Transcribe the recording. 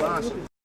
Бачив, що